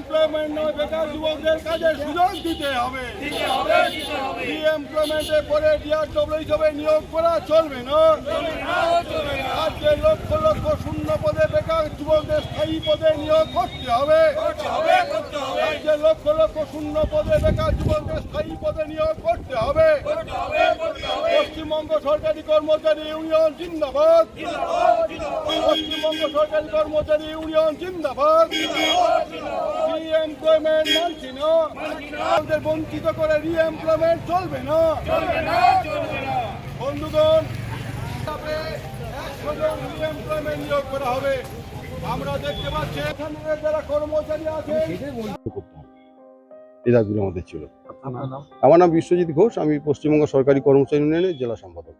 Employment নয় বেকার যুবকদের কাজে সুযোগ দিতে হবে। ডিএমপ্লয়মেন্টের পরে ডিআরডব্লিউ হিসেবে নিয়োগ করা চলবে না। আজকে লক্ষ লক্ষ শূন্য পদে বেকার যুবকদের স্থায়ী পদে নিয়োগ করতে হবে। রাজ্যের লক্ষ লক্ষ শূন্য পদে বেকার যুবকদের স্থায়ী পদে নিয়োগ করতে হবে। পশ্চিমবঙ্গ সরকারি কর্মচারী ইউনিয়ন জিন্দাবাদ। পশ্চিমবঙ্গ সরকারি কর্মচারী ইউনিয়ন জিন্দাবাদ। রিএমপ্লয়মেন্ট মানছি না। আমাদের বঞ্চিত করে রিএমপ্লয়মেন্ট চলবে না। বন্ধুগণ তারপরে একশো জন রিএমপ্লয়মেন্ট নিয়োগ করা হবে। আমরা দেখতে পাচ্ছি এখানে যারা কর্মচারী হবে এই দাবিগুলো আমাদের ছিল। আমার নাম বিশ্বজিৎ ঘোষ আমি পশ্চিমবঙ্গ সরকারি কর্মচারী ইউনিয়নের জেলা সম্পাদক।